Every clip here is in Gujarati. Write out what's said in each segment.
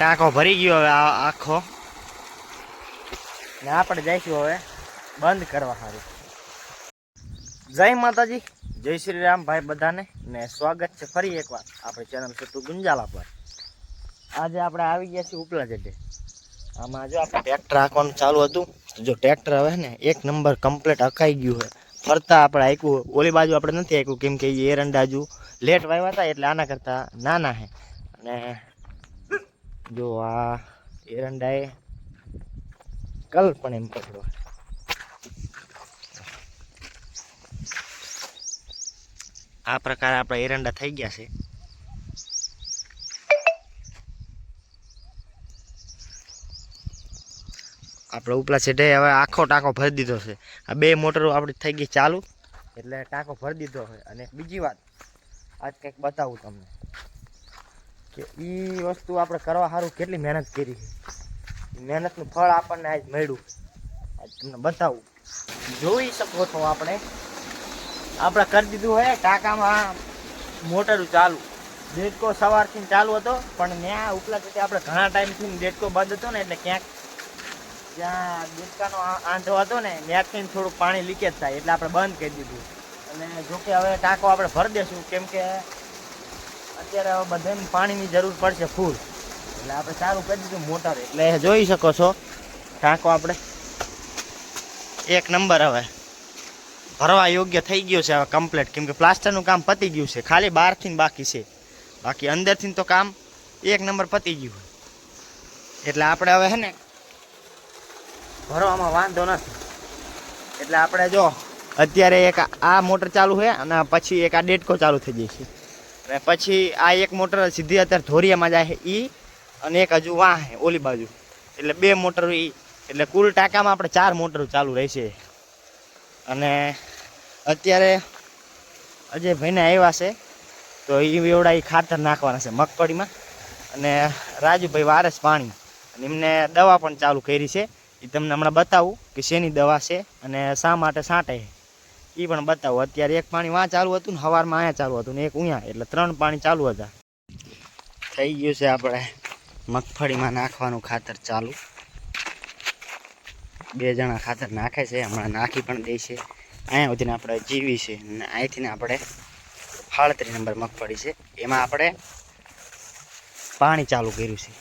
ટાંકો ભરી ગયો હવે આખો. ને આપણે જઈશું હવે બંધ કરવા સારું જય માતાજી, જય શ્રી રામ ભાઈ બધાને, ને સ્વાગત છે ફરી એકવાર આપણે ચેનલ સતુ ગુંજાલા પર. આજે આપણે આવી ગયા છીએ ઉપલા જડે આમાં જો આપણે ટ્રેક્ટર હાંકવાનું ચાલુ હતું. જો ટ્રેક્ટર હવે ને એક નંબર કમ્પ્લીટ હકાઈ ગયું હોય ફરતા આપણે આંક્યું ઓલી બાજુ આપણે નથી આંક્યું કેમ કે એરંડા હજુ લેટ વાવ્યા હતા એટલે આના કરતાં નાના હે અને જો આ એરંડાએ કલ પણ એમ પકડો આ પ્રકારે આપણા એરંડા થઈ ગયા છે. આપણે ઉપલા છેડે હવે આખો ટાંકો ભરી દીધો છે. આ બે મોટરો આપણી થઈ ગઈ ચાલુ, એટલે ટાંકો ભરી દીધો છે. અને બીજી વાત, આજ કંઈક બતાવું તમને. કે એ વસ્તુ આપણે કરવા સારું કેટલી મહેનત કરી છે. મહેનતનું ફળ આપણને આજ મળ્યું. આજ તમને બતાવું. જોઈ શકો છો આપણે. આપણે કરી દીધું હે, ટાંકામાં મોટર ચાલુ. દેડકો સવારથી ચાલુ હતો, પણ ત્યાં ઉપલા જતે આપણે ઘણા ટાઈમથી દેડકો બંધ હતો ને, એટલે ક્યાંક જ્યાં દેડકાનો આંધો હતો ને, ત્યાંથી થોડું પાણી લીકેજ થાય, એટલે આપણે બંધ કરી દીધું. અને જોકે હવે ટાંકો આપણે ભરી દેશું, કેમ કે અત્યારે હવે બધાને પાણીની જરૂર પડશે ફૂલ. એટલે આપણે ચાલુ કરી દીધું મોટર. એટલે જોઈ શકો છો. ટાંકો આપણે. એક નંબર હવે. ભરવા યોગ્ય થઈ ગયો છે હવે કમ્પ્લીટ કેમ કે પ્લાસ્ટરનું કામ પતી ગયું છે. ખાલી બહારથી બાકી છે. બાકી અંદરથી તો કામ એક નંબર પતી ગયું એટલે આપણે હવે હે ને ભરવામાં વાંધો નથી. એટલે આપણે જો અત્યારે એક આ મોટર ચાલુ છે અને પછી એક આ ડેટકો ચાલુ થઈ જશે અને પછી આ એક મોટર સીધી અત્યારે ધોરિયામાં જાય ઈ અને એક હજુ વાહ ઓલી બાજુ. એટલે બે મોટર ઈ. એટલે કુલ ટાંકામાં આપણે ચાર મોટરો ચાલુ રહેશે. અને અત્યારે અજયભાઈને આવ્યા છે, તો એ એવડા એ ખાતર નાખવાના છે મગફળીમાં. અને રાજુભાઈ વારસ પાણી. અને એમને દવા પણ ચાલુ કરી છે. એ તમને હમણાં બતાવું કે શેની દવા છે અને શા માટે છાંટે એ પણ બતાવો. અત્યારે એક પાણી વાં ચાલુ હતું ને સવારમાં અહીંયા ચાલુ હતું ને એક ઉયા. એટલે ત્રણ પાણી ચાલુ હતા. થઈ ગયું છે આપણે મગફળીમાં નાખવાનું ખાતર ચાલુ. બે જણા ખાતર નાખે છે. હમણાં નાખી પણ દે છે. અહીંયા સુધીને આપણે જીવી છે. અને અહીંથી આપણે સાડત્રીસ નંબર મગફળી છે. એમાં આપણે પાણી ચાલુ કર્યું છે.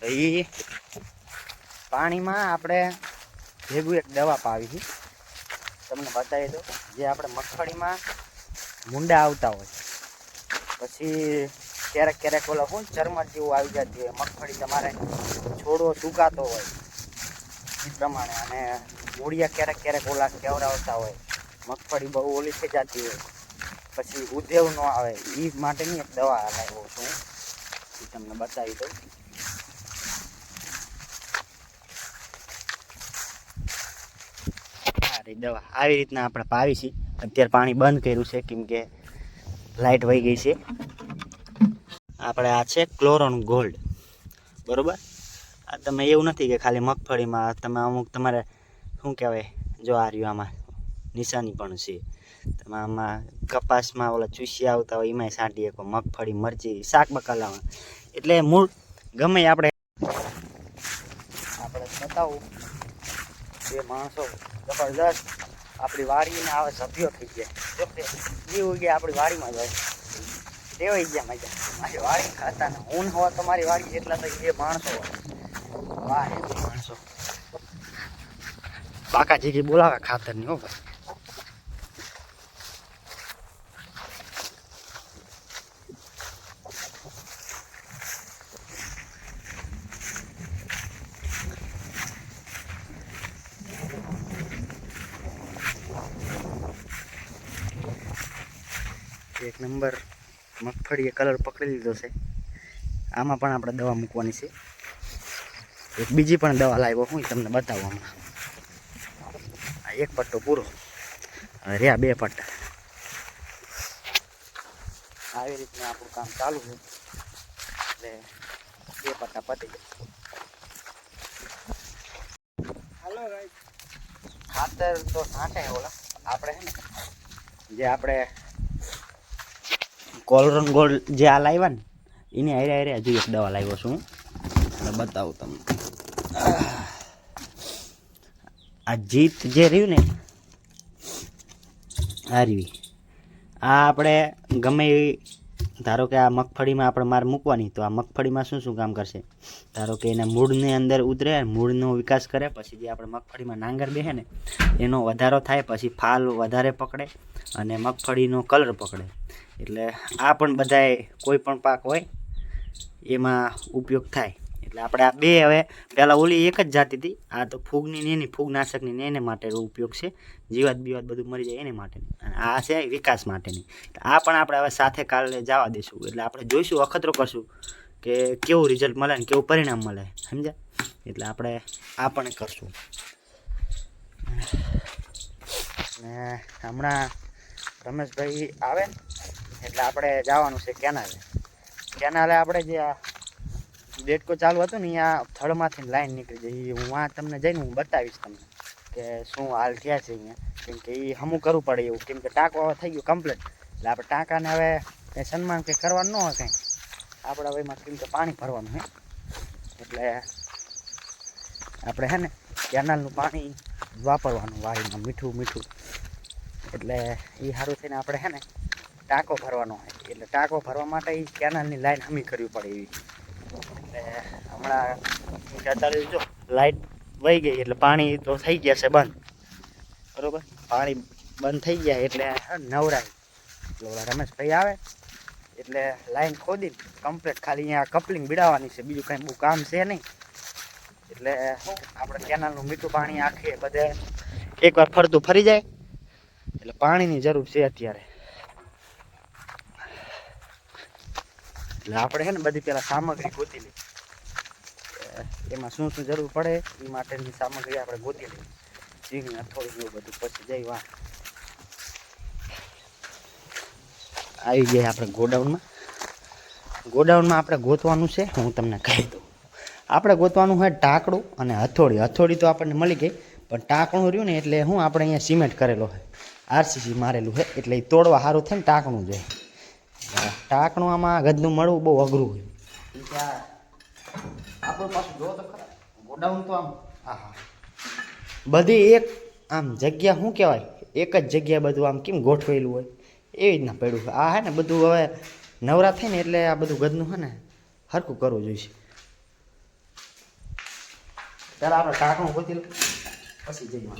તો એ પાણીમાં આપણે ભેગું એક દવા પાવી છે. તમને બતાવી દો જે આપણે મગફળીમાં મુંડા આવતા હોય. પછી ક્યારેક ક્યારેક ઓલા શું ચરમર જેવું આવી જતી હોય. મગફળી તમારે છોડવો સુકાતો હોય. એ પ્રમાણે અને મૂળિયા ક્યારેક ક્યારેક ઓલા કેવડાવતા હોય. મગફળી બહુ ઓલી થઈ જતી હોય. પછી ઉદ્યોગ ન આવે. એ માટેની એક દવા લાવ્યો છું. એ તમને બતાવી દઉં. દવા. આવી રીતના આપણે પાવી છે અત્યારે પાણી બંધ કર્યું છે, કેમ કે લાઇટ વહી ગઈ છે. આપણે આ છે ક્લોરોન ગોલ્ડ. બરોબર? આ તમે એવું નથી કે ખાલી મગફળીમાં તમે અમુક તમારે શું કહેવાય, જો આ રહ્યું આમાં, નિશાની પણ છે. તમે આમાં કપાસમાં ઓલા ચૂસી આવતા હોય, એમાંય સાંટી શકો મગફળી, મરચી, શાક બકાલામાં. એટલે મૂળ ગમે આપણે આપણે બતાવું. બે માણસો જબરદસ્ત આપણી વાડીને આવે સભ્યો થઈ ગયા. જો કે એ ઉગે આપણી વાડીમાં જાય દેવાઈ ગયા મજા. મારી વાડી ખાતા ને. હું હોવા તમારી વાડી જેટલા થઈ એ માણસો વાહ, એ માણસો. બાકાજી બોલાવે ખાતરની હો ભાઈ. એક નંબર મગફળીએ કલર પકડી લીધો છે. આમાં પણ આપણે દવા મૂકવાની છે. એક બીજી પણ દવા લાવ્યો હું તમને બતાવું હમણાં. આ એક પટ્ટો પૂરો. રહ્યા બે પટ્ટા. આવી રીતના આપણું કામ ચાલુ છે. એટલે બે પટ્ટા પતી હાલો ખાતર તો સાંઠે ઓલા. આપણે હે ને જે આપણે કોલરન ગોલ્ડ જે આ લાવ્યા ને, એની હારે હારે હજુ એક દવા લાવ્યો છું. અને બતાવું તમને. આ જીત જે રહ્યું ને, આ રહ્યું. આ આપણે ગમે એવી ધારો કે આ મગફળીમાં આપણે માર મૂકવાની, તો આ મગફળીમાં શું શું કામ કરશે? ધારો કે એના મૂળની અંદર ઉતરે, મૂળનો વિકાસ કરે, પછી જે આપણે મગફળીમાં નાંગર બેહે ને, એનો વધારો થાય, પછી ફાલ વધારે પકડે અને મગફળીનો કલર પકડે. એટલે આ પણ બધાએ કોઈ પણ પાક હોય, એમાં ઉપયોગ થાય. એટલે આપણે આ બે હવે, પહેલાં ઓલી એક જ જાતિ હતી, આ તો ફૂગની ને એની, ફૂગનાશકની ને એને માટેનો ઉપયોગ છે. જીવાત બીવાત બધું મરી જાય એને માટેની. અને આ છે વિકાસ માટેની. આ પણ આપણે હવે સાથે કાલે જવા દઈશું એટલે આપણે જોઈશું, અખતરો કરશું કે કેવું રિઝલ્ટ મળે ને કેવું પરિણામ મળે. સમજ્યા? એટલે આપણે આ પણ કરશું. ને હમણાં રમેશભાઈ આવે એટલે આપણે જવાનું છે કેનાલે. કેનાલે આપણે જે આ ડેટકો ચાલુ હતું ને અહીંયા થળમાંથી લાઈન નીકળી જાય હું આ તમને જઈને હું બતાવીશ તમને કે શું હાલ થયા છે અહીંયા. કેમ કે એ હમું કરવું પડે એવું. કેમ કે ટાંકો થઈ ગયું કમ્પ્લીટ એટલે આપણે ટાંકાને હવે કંઈ સન્માન કંઈ કરવાનું ન હોય કંઈ. આપણે હવે એમાં કેમ કે પાણી ભરવાનું હે. એટલે આપણે હે ને કેનાલનું પાણી વાપરવાનું વાડીમાં મીઠું મીઠું. એટલે એ સારું થઈને આપણે હે ને ટાંકો ભરવાનો હોય. એટલે ટાંકો ભરવા માટે એ કેનાલની લાઈન હમી કરવી પડે એવી. એટલે હમણાં અત્યારે જો લાઈટ વહી ગઈ એટલે પાણી તો થઈ ગયા છે બંધ. બરોબર? પાણી બંધ થઈ ગયા એટલે નવરાય એટલે ઓલા રમેશભાઈ આવે. એટલે લાઈન ખોદી, કમ્પ્લીટ ખાલી અહીંયા કપલિંગ બીડાવવાની છે. બીજું કાંઈ બહુ કામ છે નહીં. એટલે આપણે કેનાલનું મીઠું પાણી આખે બધે એકવાર ફરતું ફરી જાય. એટલે પાણીની જરૂર છે અત્યારે. એટલે આપણે છે ને બધી પેલા સામગ્રી ગોતી લઈ એમાં શું શું જરૂર પડે એ માટેની સામગ્રી આપણે ગોતી લઈએ. ઝીણી હથોડી એવું બધું પછી જઈ વાહ આવી ગયા આપણે ગોડાઉનમાં. ગોડાઉનમાં આપણે ગોતવાનું છે, હું તમને કહી દઉં. આપણે ગોતવાનું હોય ટાંકડું અને હથોડી. હથોડી તો આપણને મળી ગઈ, પણ ટાંકણું રહ્યું ને એટલે હું આપણે અહીંયા સિમેન્ટ કરેલો હોય. આરસીસી મારેલું છે એટલે એ તોડવા સારું થાય ને ટાંકણું જોઈએ ટાંકણું આમાં ગદનું મળવું બહુ અઘરું હોય. આપણું પાછું જો તો ખરા. ગોડાઉન તો આમ આહા બધી એક આમ જગ્યા શું કહેવાય? એક જ જગ્યા બધું આમ કેમ ગોઠવેલું હોય? એવી રીતના પડ્યું છે. આ હે ને બધું હવે નવરા થાય ને એટલે આ બધું ગદનું છે ને હરખું કરવું જોઈશે. પહેલાં આપણે ટાંકણું ગોતી પછી જઈએ.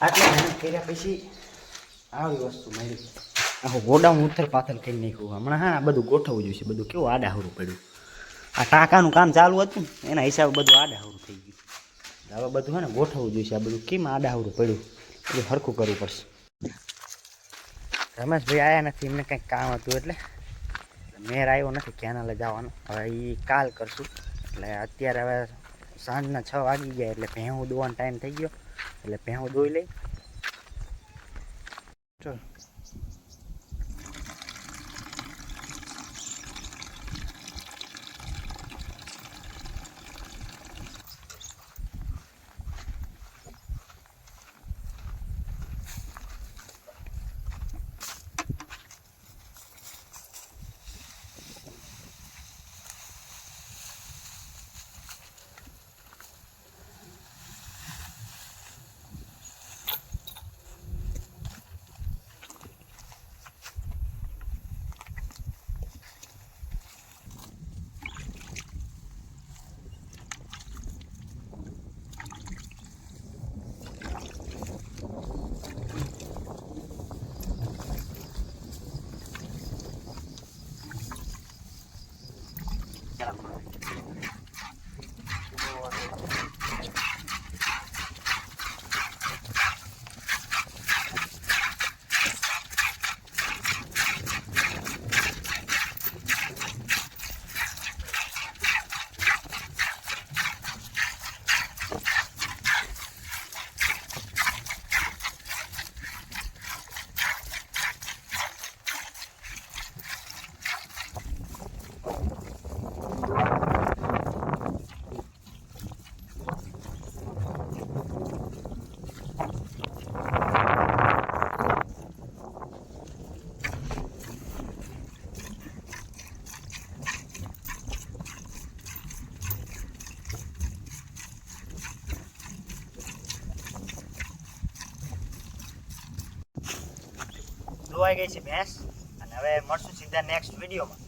આટલી મહેનત કર્યા પછી આવી વસ્તુ મળી. આખું ગોડાઉન ઉથલ પાથલ કરી નાખ્યું. હમણાં હા બધું ગોઠવવું જોઈશે. બધું કેવું આડાહરું પડ્યું. આ ટાંકાનું કામ ચાલુ હતું, એના હિસાબે બધું આડાહરું થઈ ગયું. હવે બધું હે ને ગોઠવવું જોઈશે. આ બધું કેમ આડાહરું પડ્યું બધું હરખું કરવું પડશે. રમેશભાઈ આવ્યા નથી, એમને કંઈક કામ હતું એટલે મેર આવ્યો નથી કેનાલે જવાનું. હવે એ કાલ કરશું. એટલે અત્યારે હવે સાંજના છ વાગી ગયા એટલે ભેહું દોવાનો ટાઈમ થઈ ગયો. એટલે ભેહું દોઈ લઈ. ચલ. ધોવાઈ ગઈ છે ભેંસ. અને હવે મળશું સીધા નેક્સ્ટ વિડીયોમાં